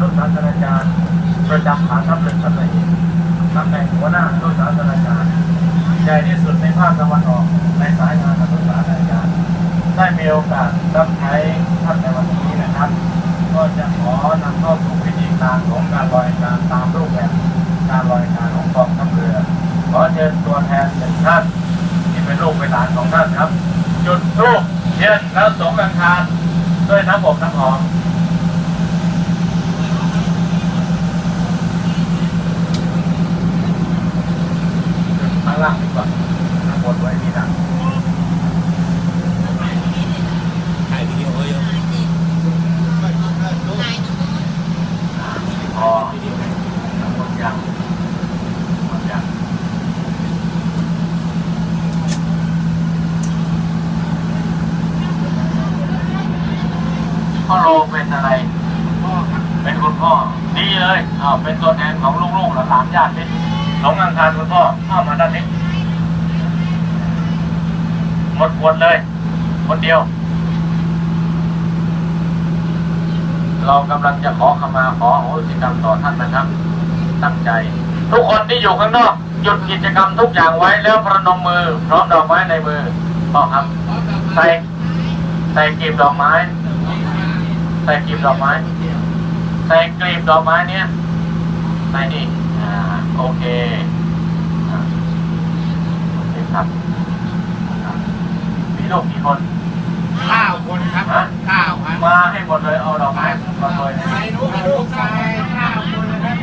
นุศาสตราจารย์ประจำฐานทัพเรือสัตหีบตำแหน่งหัวหน้าอนุศาสตราจารย์ใหญ่ที่สุดในภาคตะวันออกในสายงานอนุศาสตราจารย์ได้มีโอกาสรับใช้ท่านในวันนี้นะครับ ก็จะขอนำเข้าสู่พิธีการของการลอยงการตามรูปแบบการลอยงการของกองทัพเรือขอเชิญตัวแทนหนึ่งท่านที่เป็นลูกเป็นหลานของท่านครับ จุดรูปเทียนแล้วสงอังคารด้วยน้ำอบน้ำหอม ข้าง ล่างดีกว่าข้างบนไว้นี่นะถ่ายวิดีโอเยอะพอข้างบนยังหมดยังพ่อโลเป็นอะไร เป็นคุณพ่อ ดีเลยอ้าวเป็นตัวแทนของลูกๆหลานๆญาติมิตรหลงอังคารคุณพ่อเข้ามาด้านนี้ หมดขวดเลย คนเดียว เรากำลังจะขอขมาขอโหสิกรรมต่อท่านนะครับ ตั้งใจ ทุกคนที่อยู่ข้างนอกหยุดกิจกรรมทุกอย่างไว้แล้วประนมมือ พร้อมดอกไม้ในมือพ่อครับ ใส่ใส่กลีบดอกไม้ ใส่กลีบดอกไม้ ใส่กลีบดอกไม้เนี้ยใส่นี่อ่าโอเคอ่าโอเคครับครับ มีลูกกี่คนเก้าคนครับฮะเก้าครับมาให้หมดเลยเอาดอกไม้มาเลยไอ้ลูกลูกชายเก้าคนนะครับ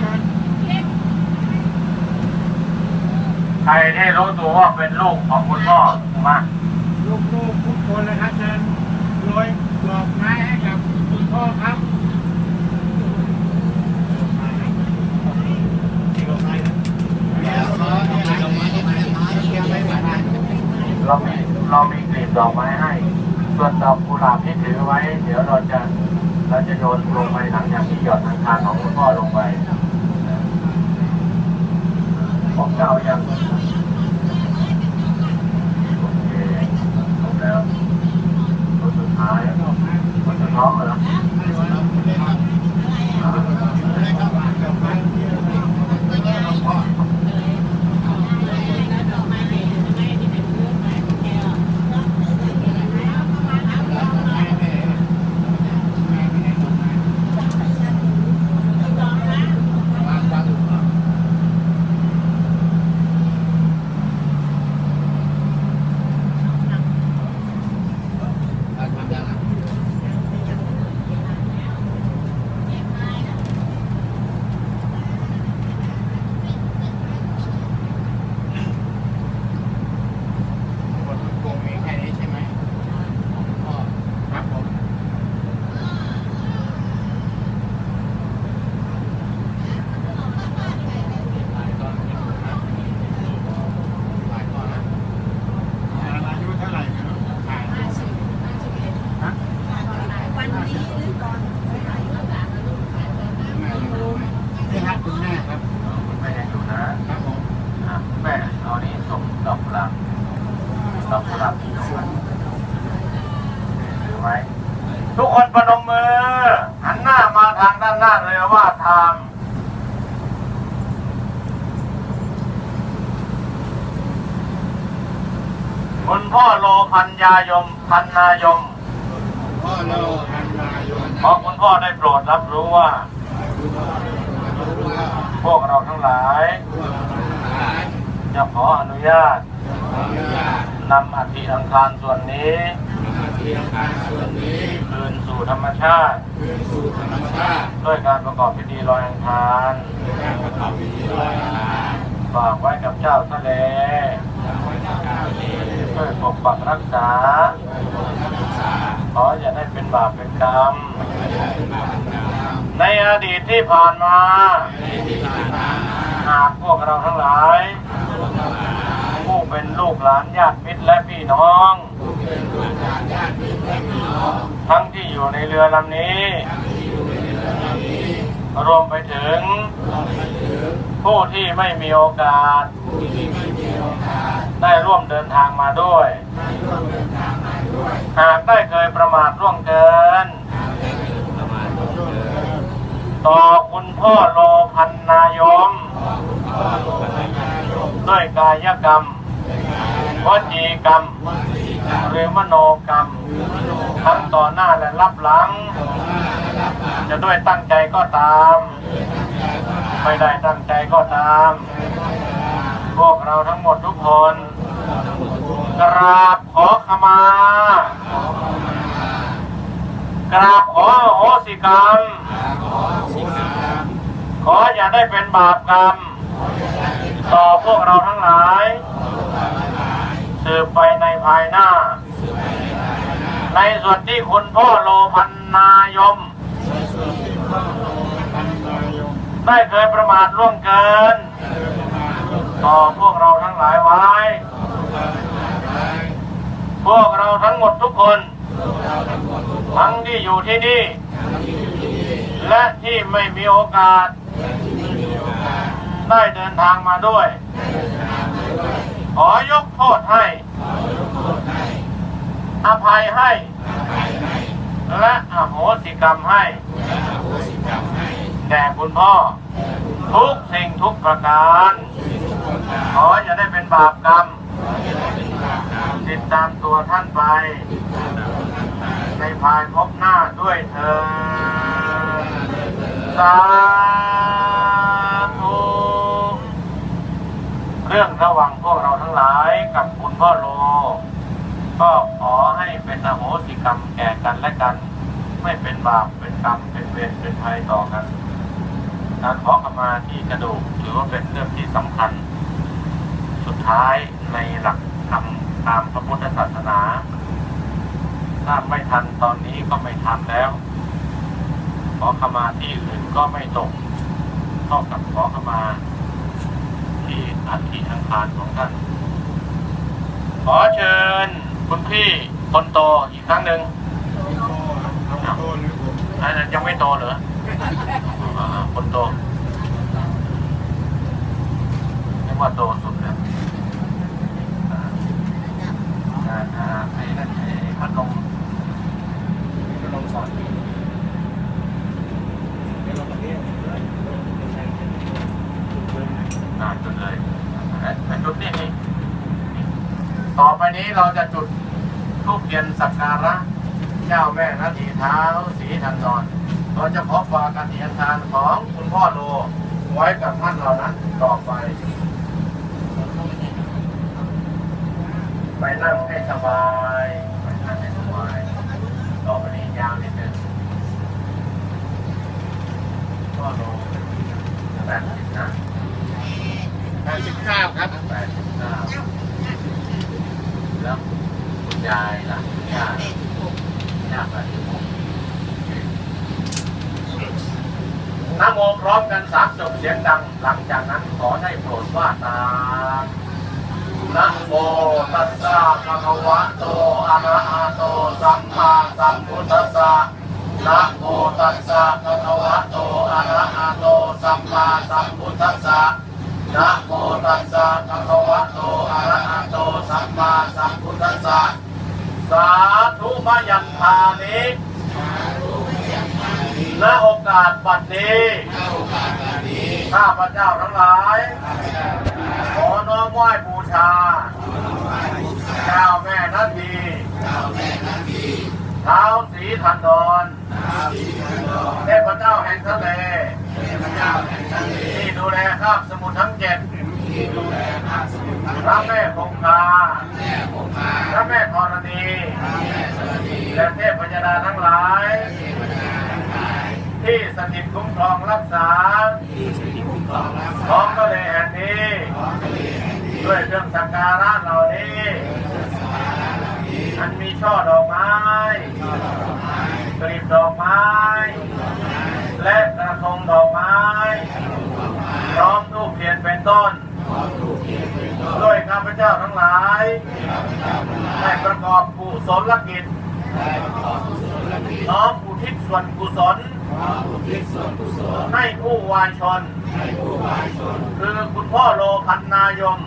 ใครที่รู้ตัวว่าเป็นลูกของคุณพ่อมาลูกลูกทุกคนนะครับเชิญโรยดอกไม้ให้กับคุณพ่อครับเรามี เรามีกลีบดอกไม้ให้ ส่วนดอกกุหลาบที่ถือไว้ เดี๋ยวเราจะเราจะโยนลงไปหลังจากที่หยอดทางคานของคุณพ่อลงไปพวกเจ้ายังโอเคครบแล้วคนสุดท้ายคนสุดท้องเหรอ คนทุกคนมีแค่นี้ใช่ไหมพ่อครับผมหลายก้อนนะอายุเท่าไหร่ครับถ่ายฮะ วันนี้หรือก่อน แม่ที่ฮักคุณแม่ครับ คุณแม่ยังอยู่นะครับ ผม อะคุณแม่เอานี้ส่งดอกกุหลาบดอกกุหลาบที่ลงไปถือไว้ ทุกคนประนมมือ หันหน้ามาทานเลยว่าทางคุณพ่อโลพันยายมพันนายมพ่อโลพันนายนขอคุณพ่อได้โปรดรับรู้ว่า พวกเราทั้งหลายจะขออนุญาตนำอัฐิอังคารส่วนนี้ คืนสู่ธรรมชาติด้วยการประกอบพิธีลอยอังคารฝากไว้กับเจ้าทะเลช่วยปกปักรักษาขออย่าได้เป็นบาปเป็นกรรมในอดีตที่ผ่านมา หากพวกเราทั้งหลาย ผู้เป็นลูกหลานญาติมิตรและพี่น้อง ทั้งที่อยู่ในเรือลำนี้ รวมไปถึง ผู้ที่ไม่มีโอกาส ได้ร่วมเดินทางมาด้วย หากได้เคยประมาทร่วงเกิน ต่อคุณพ่อโลพันนายม ด้วยกายกรรมวจีกรรม หรือมโนกรรมทั้งต่อหน้าและรับหลัง จะด้วยตั้งใจก็ตาม ไม่ได้ตั้งใจก็ตาม พวกเราทั้งหมดทุกคนกราบขอขมากราบขอโหสิกรรม ขออย่าได้เป็นบาปกรรม ต่อพวกเราทั้งหลาย สืบไปในภายหน้า ในส่วนที่คุณพ่อโลพันนายม ได้เคยประมาทล่วงเกิน ต่อพวกเราทั้งหลายไว้ พวกเราทั้งหมดทุกคน ทั้งที่อยู่ที่นี่ และที่ไม่มีโอกาส ได้เดินทางมาด้วย ขอยกโทษให้ อภัยให้ และอโหสิกรรมให้ แด่คุณพ่อ ทุกสิ่งทุกประการ ขออย่าได้เป็นบาปกรรม ติดตามตัวท่านไป ในภายพบหน้าด้วยเธอญสาธุเรื่องระหว่างพวกเราทั้งหลายกับคุณพ่อโล ก็ขอให้เป็นอโหสิกรรมแก่กันและกัน ไม่เป็นบาปเป็นกรรมเป็นเวรเป็นภัยต่อกันการขอขมาที่กระดูกถือว่าเป็นเรื่องที่สำคัญ สุดท้ายในหลักธรรมตามพระพุทธศาสนาถ้าไม่ทันตอนนี้ก็ไม่ทันแล้ว ขอขมาที่อื่นก็ไม่ตกเท่ากับขอขมา อัฐิอังคารของท่าน ขอเชิญคุณพี่คนโตอีกครั้งหนึ่งเอาโตหรือผมอันนั้นยังไม่โตเหรออ่าคนโตเรียกว่าโตสุดแล้วอ่าอ่าอ่าไอ้นั่นไอ้พัดลมพัดลมสอนอ่าจุดเลย อะจุดนี่นี่ต่อไปนี้เราจะจุดทูปเทียนสักการะเจ้าแม่นาทีเท้าสีทันดอนเราจะขอฝากการเทียนทานของคุณพ่อโลไว้กับท่านเหล่านั้นต่อไป ไปนั่งให้สบายไปนั่งให้สบายต่อไปนี้ยาวนิดนึงพ่อโลแปดสิบนะ สิบเก้าครับแปดสิบเก้าแล้วคุณยายล่ะย่าย่าแปดสิบหกนะโมพร้อมกันสามจบเสียงดัง หลังจากนั้นขอได้โปรดว่าตามนะโมตัสสะภะคะวะโตอะระหะโตสัมมาสัมพุทธัสสะนะโมตัสสะภะคะวะโตอะระหะโตสัมมาสัมพุทธัสสะ นะโมตัสสะภะคะวะโตอะระหะโตสัมมาสัมพุทธัสสะสาธุมยันทานิณโอกาสบัดนี้ข้าพเจ้าทั้งหลาย ขอน้อมไหว้บูชาเจ้าแม่นาทีเท้าสีทันดอนเทพเจ้าแห่งทะเลที่ดูแลคาบสมุทรทั้งเจ็ ดพระแม่คงคาพระแม่ธรณีและเทพพญดาทั้งหลาย ที่สถิตคุ้มครองรักษาท้องทะเลแห่งนี้ด้วยเครื่องสักการะเหล่านี้อันมีช่อดอกไม้กลีบดอกไม้ และกระทงดอกไม้ พร้อมทูปเทียนเป็นต้น ด้วยข้าพเจ้าทั้งหลายได้ประกอบกุศลกิจน้อมอุทิศส่วนกุศลให้ผู้วายชน คือคุณพ่อโลพันนายม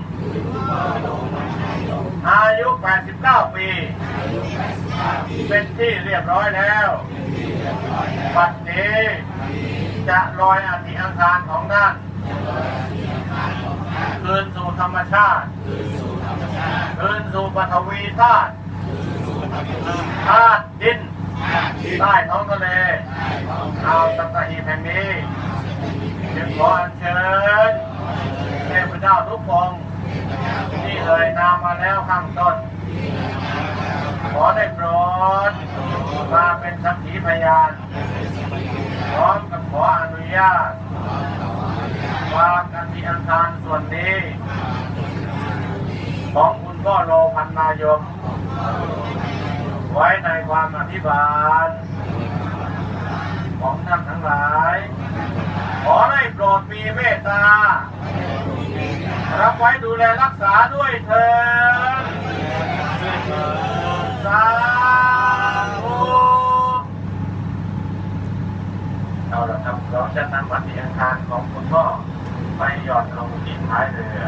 อายุ 89 ปี เป็นที่เรียบร้อยแล้วปัดนี้จะลอยอัฐิอังคารของท่าน คืนสู่ธรรมชาติ คืนสู่ปฐวีธาตุธาตุดินใต้ท้องทะเลอ่าวสัตหีบแห่งนี้จึงขออัญเชิญเทพเจ้าทุกองค์ที่เอ่ยนามมาแล้วข้างต้น ขอได้โปรดมาเป็นสักขีพยาน พร้อมกับขออนุญาตวางกันที่อังคารส่วนนี้ ของคุณพ่อโลพันนายก ไว้ในความอธิบาล ของท่านทั้งหลาย ขอได้โปรดมีเมตตา รับไว้ดูแลรักษาด้วยเถิดสา เอาละครับเราจะนำวัตถุอังคารของคุณพ่อไปหย่อนลงที่ท้ายเรือ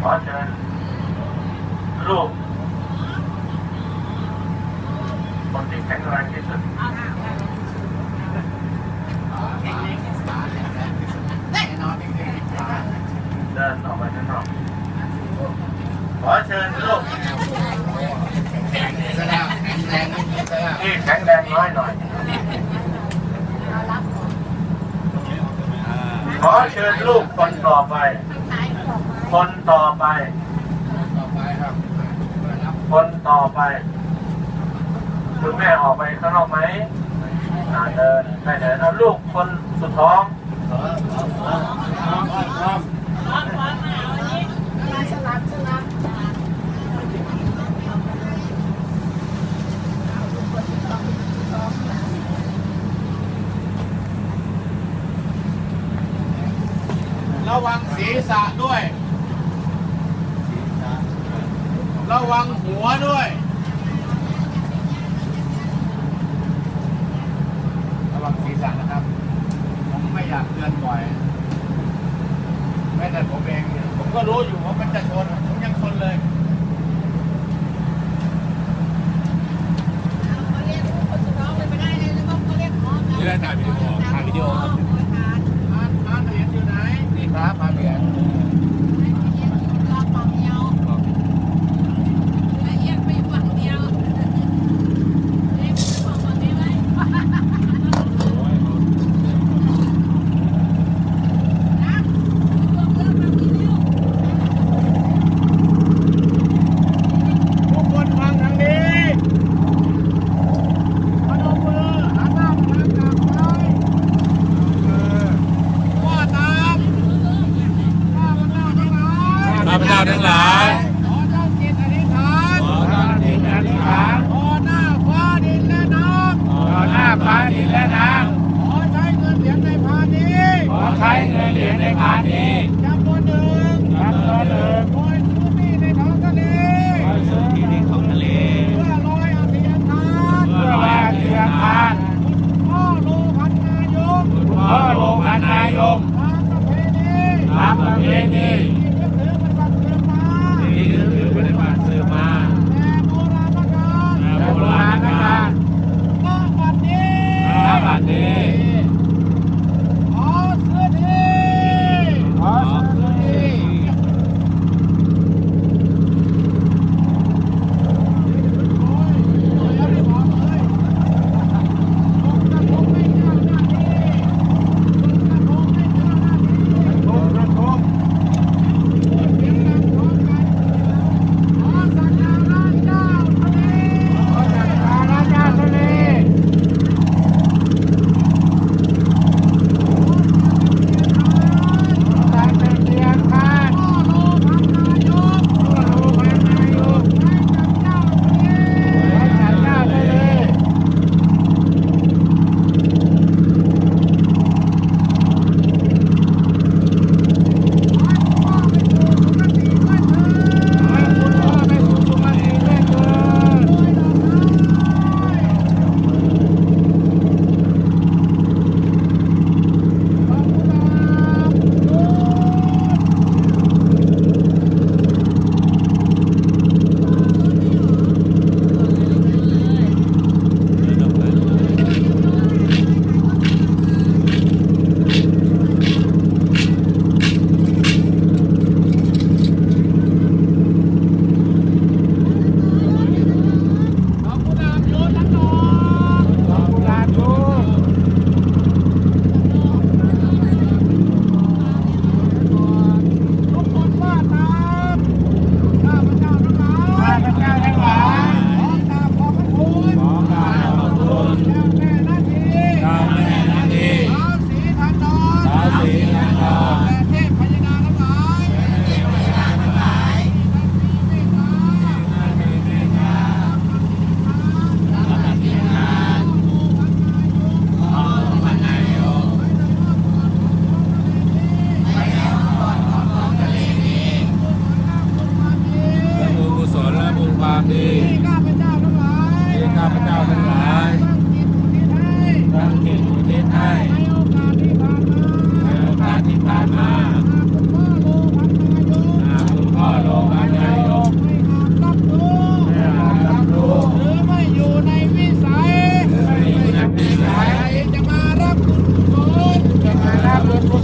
ขอเชิญลูกคนที่แข็งแรงที่สุดแน่นอนจริงเดินออกไปข้างนอกขอเชิญลูกๆแข็งแรงนิดๆแล้วที่แข็งแรงน้อยหน่อย ขอเชิญลูกคนต่อไป คนต่อไปต่อไปครับรับคนต่อไป คุณแม่ออกไปข้างนอกไหมอ่าเดินได้เดินเอาลูกคนสุดท้อง มาสลับสลับ ระวังศีรษะด้วย ระวังหัวด้วย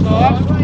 Nossa.